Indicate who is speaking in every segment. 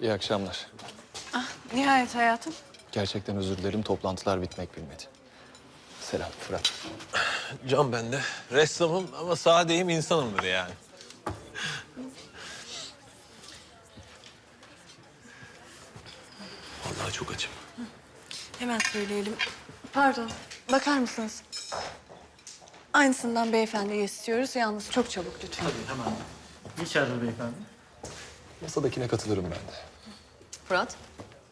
Speaker 1: İyi akşamlar.
Speaker 2: Nihayet hayatım.
Speaker 1: Gerçekten özür dilerim. Toplantılar bitmek bilmedi. Selam Fırat.
Speaker 3: Can bende. Ressamım ama sadeyim insanımdır yani. Vallahi çok açım.
Speaker 2: Hemen söyleyelim. Pardon, bakar mısınız? Aynısından beyefendiye istiyoruz. Yalnız çok çabuk lütfen.
Speaker 4: İçeride beyefendi.
Speaker 1: Masadakine katılırım ben de.
Speaker 5: Fırat,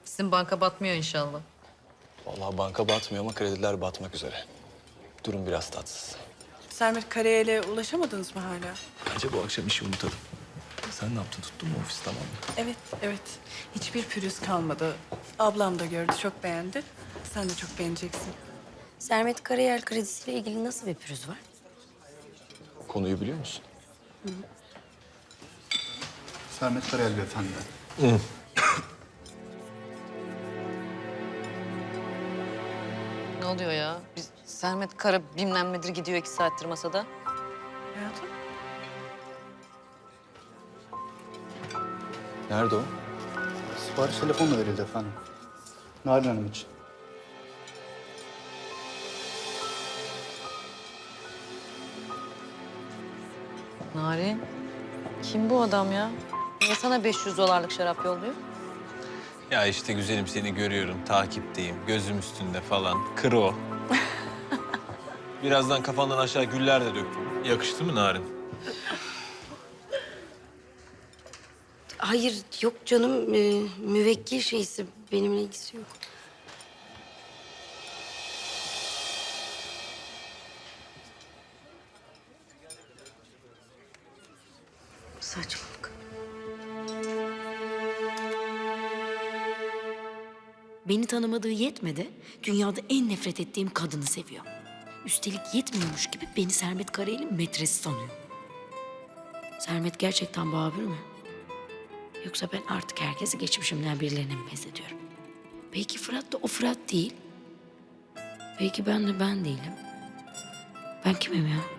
Speaker 5: sizin banka batmıyor inşallah.
Speaker 1: Vallahi banka batmıyor ama krediler batmak üzere. Durum biraz tatsız.
Speaker 2: Sermet Karayel'e ulaşamadınız mı hala?
Speaker 1: Bence bu akşam işi unutalım. Sen ne yaptın? Tuttun mu ofis tamam mı?
Speaker 2: Evet, evet. Hiçbir pürüz kalmadı. Ablam da gördü, çok beğendi. Sen de çok beğeneceksin.
Speaker 6: Sermet Karayel kredisiyle ilgili nasıl bir pürüz var?
Speaker 1: Konuyu biliyor musun?
Speaker 7: Sermet Karayel beyefendi.
Speaker 5: Ne oluyor ya? Biz Sermet Kara bilmem nedir gidiyor iki saattir masada.
Speaker 2: Hayatım?
Speaker 1: Nerede o?
Speaker 7: Sipariş telefonla verildi efendim. Narin Hanım için.
Speaker 5: Narin, kim bu adam ya? Niye sana 500 dolarlık şarap yolluyor?
Speaker 3: Ya işte güzelim seni görüyorum, takipteyim, gözüm üstünde falan. Kır o. Birazdan kafandan aşağı güller de döktüm. Yakıştı mı Narin?
Speaker 6: Hayır yok canım e, müvekkil şeysi benimle ilgisi yok. Saçmalık.
Speaker 8: Beni tanımadığı yetmedi, dünyada en nefret ettiğim kadını seviyor. Üstelik yetmiyormuş gibi beni Sermet Karayel'in metresi sanıyor. Sermet gerçekten Babür mü? Yoksa ben artık herkesi geçmişimden birilerine mi benzetiyorum? Belki Fırat da o Fırat değil. Belki ben de ben değilim. Ben kimim ya?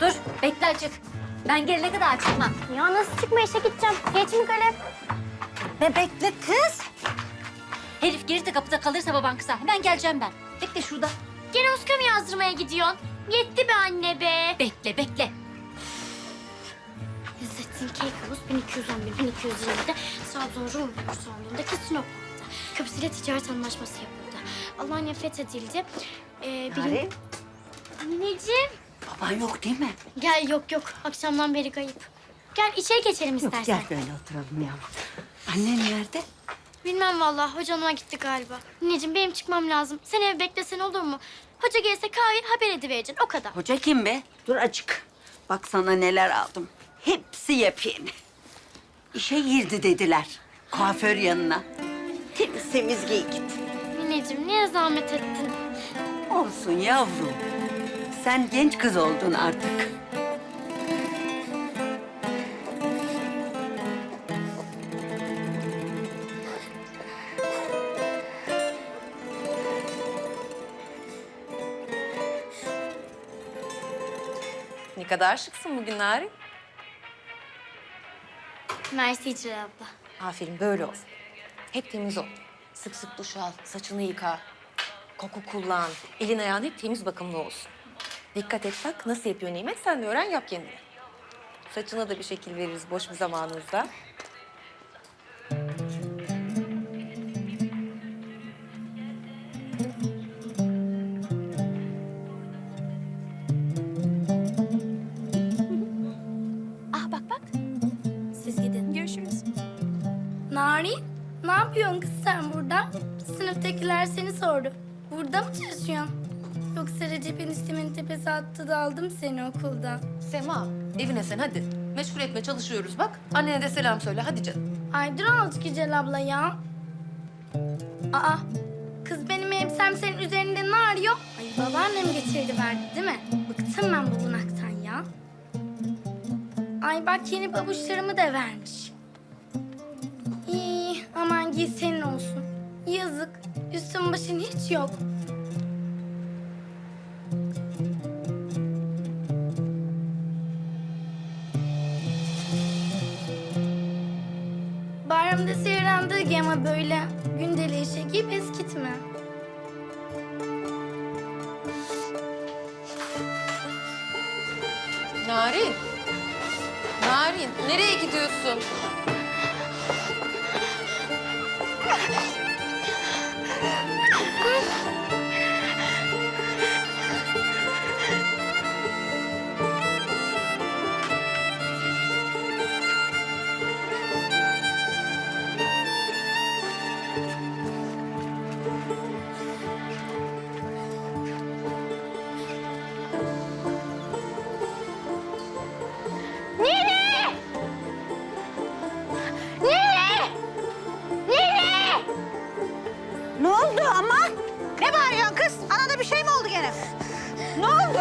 Speaker 9: Dur, bekle açık. Ben gelene kadar çıkma.
Speaker 10: Ya nasıl çıkma işe gideceğim? Geç mi kalem?
Speaker 9: Be bekle kız. Herif geride kapıda kalırsa baban kısa. Hemen geleceğim ben. Bekle şurada.
Speaker 10: Gene Oscar mı yazdırmaya gidiyorsun? Yetti be anne be.
Speaker 9: Bekle, bekle.
Speaker 10: İzzettin Keykalus 1211 1220'de Trabzon Rum Bursağı'ndaki Sinop'ta. Köprüsüyle ticaret anlaşması yapıldı. Alanya fethedildi. Ee, bilim... Anneciğim.
Speaker 6: Baban yok değil mi?
Speaker 10: Gel yok yok. Akşamdan beri kayıp. Gel içeri geçelim istersen.
Speaker 6: böyle oturalım ya. Annen nerede?
Speaker 10: Bilmem vallahi hocanıma gitti galiba. Anneciğim benim çıkmam lazım. Sen ev beklesen olur mu? Hoca gelse kahve haber edivereceksin o kadar.
Speaker 6: Hoca kim be? Dur açık. Bak sana neler aldım. Hepsi yepyeni. İşe girdi dediler. Kuaför yanına. Temiz temiz giy git.
Speaker 10: Anneciğim niye zahmet ettin?
Speaker 6: Olsun yavrum. Sen genç kız oldun artık.
Speaker 5: Ne kadar şıksın bugün Narin.
Speaker 10: Mersi İcra abla.
Speaker 5: Aferin böyle ol. Hep temiz ol. Sık sık duş al, saçını yıka. Koku kullan. Elin ayağın hep temiz bakımlı olsun. Dikkat et bak nasıl yapıyor Nimet sen de öğren yap kendine. Saçına da bir şekil veririz boş bir zamanınızda.
Speaker 10: Ah bak bak. Siz gidin. Görüşürüz. Narin,
Speaker 11: Ne yapıyorsun kız sen burada? Sınıftakiler seni sordu. Burada mı çalışıyorsun? Yoksa Recep eniştemin tepesi attı da aldım seni okuldan.
Speaker 5: Sema, evine sen hadi. Meşgul etme çalışıyoruz bak. Annene de selam söyle hadi canım.
Speaker 11: Ay dur azıcık Güzel abla ya. Aa, kız benim elbisem senin üzerinde ne arıyor? Ay babaannem getirdi verdi değil mi? Bıktım ben bu bunaktan ya. Ay bak yeni pabuçlarımı da vermiş. İyi, aman giy senin olsun. Yazık, üstün başın hiç yok. Giy ama böyle gündeliği giyip eskitme.
Speaker 5: Narin. Narin, nereye gidiyorsun?
Speaker 12: Ne oldu ama? Ne bağırıyorsun kız? Anada bir şey mi oldu gene? Ne oldu?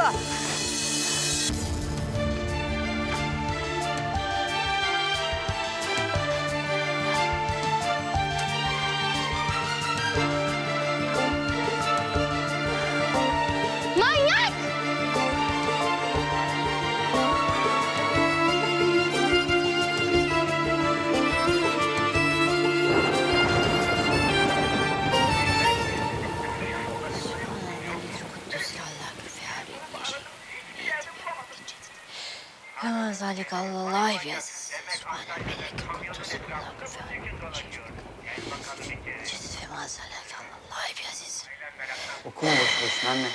Speaker 8: Hemen zalik Allah yazısı.
Speaker 13: Okuma boş boşuna anne.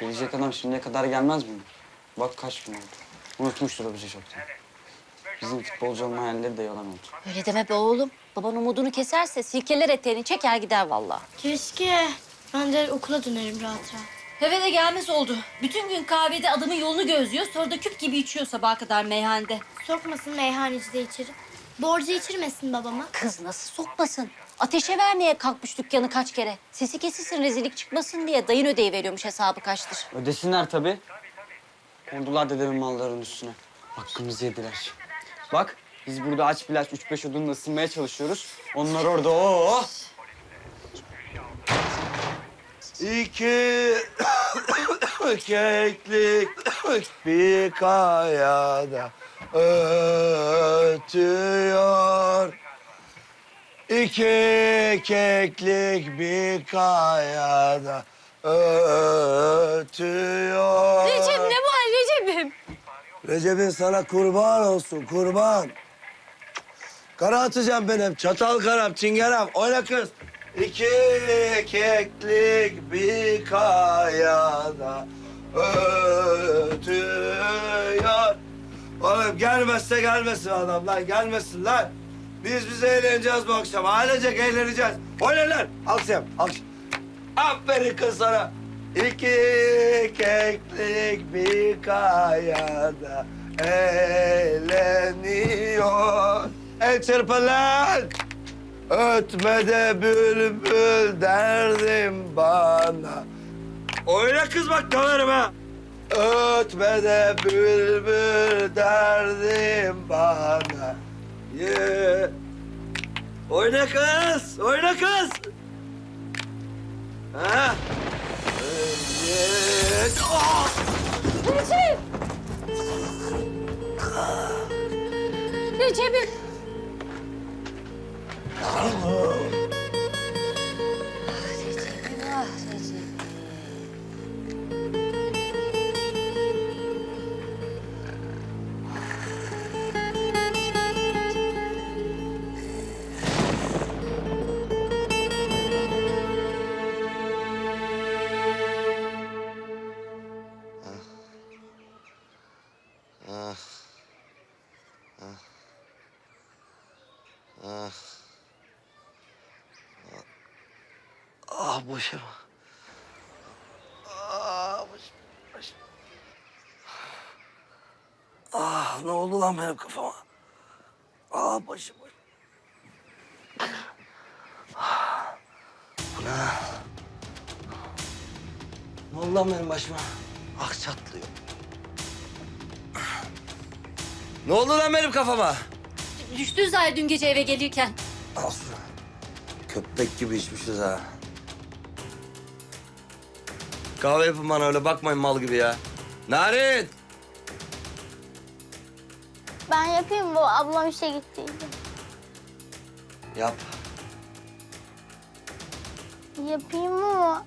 Speaker 13: Gelecek adam şimdiye kadar gelmez mi? Bak kaç gün oldu. Unutmuştur o bizi çoktan. Bizim futbolcu olma hayalleri de yalan oldu.
Speaker 8: Öyle deme be oğlum. Baban umudunu keserse silkeler eteğini çeker gider vallahi.
Speaker 11: Keşke. Ben de okula dönerim rahat rahat.
Speaker 8: Eve de gelmez oldu. Bütün gün kahvede adamın yolunu gözlüyor. Sonra da küp gibi içiyor sabaha kadar meyhanede.
Speaker 11: Sokmasın meyhaneci de içeri. Borcu içirmesin babama.
Speaker 8: Kız nasıl sokmasın? Ateşe vermeye kalkmış dükkanı kaç kere. Sesi kesilsin rezillik çıkmasın diye dayın ödeyi veriyormuş hesabı kaçtır.
Speaker 13: Ödesinler tabii. Kondular dedemin mallarının üstüne. Hakkımızı yediler. Bak biz burada aç bilaç üç beş odunla ısınmaya çalışıyoruz. Onlar orada o.
Speaker 14: İki keklik bir kayada ötüyor. İki keklik bir kayada ötüyor.
Speaker 8: Recep ne var Recep'im?
Speaker 14: Recep'in sana kurban olsun kurban. Kara atacağım benim çatal karam çingenem oyna kız. İki keklik bir kayada ötüyor. Oğlum gelmezse gelmesin adamlar gelmesin lan. Biz bize eğleneceğiz bu akşam. Ailecek eğleneceğiz. Oyna lan. Alkışlayalım. Alkış. Aferin kız sana. İki keklik bir kayada eğleniyor. El çırpın lan. Ötmede bülbül derdim bana. Oyna kız bak döverim ha. Ötmede bülbül derdim bana. Ye. Oyna kız, oyna kız. Ha? Evet. Oh!
Speaker 8: Recep'im. Recep'im
Speaker 15: başım. Ah başım, başım. Ah ne oldu lan benim kafama? Ah başım, başım. Ah, Bu ne? Ne oldu lan benim başıma? Ah çatlıyor. Ne oldu lan benim kafama?
Speaker 8: Düştün zaten dün gece eve gelirken.
Speaker 15: Şunu. Köpek gibi içmişiz ha. Kahve yapın bana öyle bakmayın mal gibi ya. Narin!
Speaker 4: Ben yapayım bu ablam işe gittiydi.
Speaker 15: Yap.
Speaker 4: Yapayım ama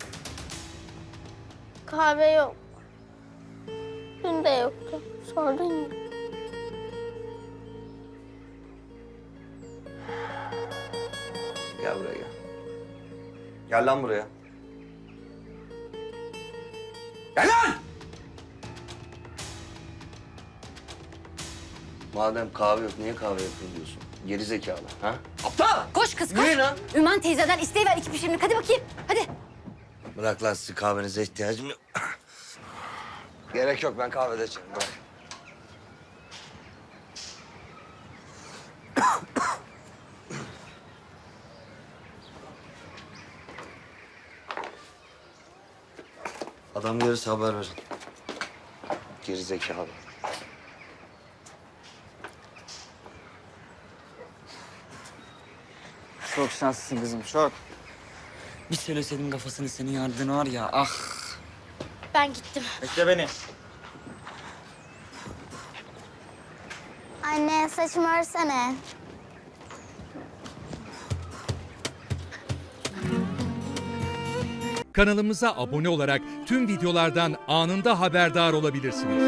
Speaker 4: kahve yok. Dün de yoktu. Sordun ya.
Speaker 15: Gel buraya gel. Gel lan buraya. Madem kahve yok, niye kahve yapıyorsun diyorsun? Geri zekalı, ha? Aptal!
Speaker 8: Koş kız koş.
Speaker 15: Niye lan?
Speaker 8: Üman teyzeden isteyiver iki pişirimlik. Hadi bakayım. Hadi.
Speaker 15: Bırak lan sizin kahvenize ihtiyacım yok. Gerek yok, ben kahvede içerim. Bırak. Adam gelirse haber verin. Geri zekalı.
Speaker 13: Çok şanslısın kızım çok. Bir söyleseydim kafasını senin yardığını var ya ah.
Speaker 4: Ben gittim.
Speaker 16: Bekle beni.
Speaker 4: Anne saçımı örsene.
Speaker 17: Kanalımıza abone olarak tüm videolardan anında haberdar olabilirsiniz.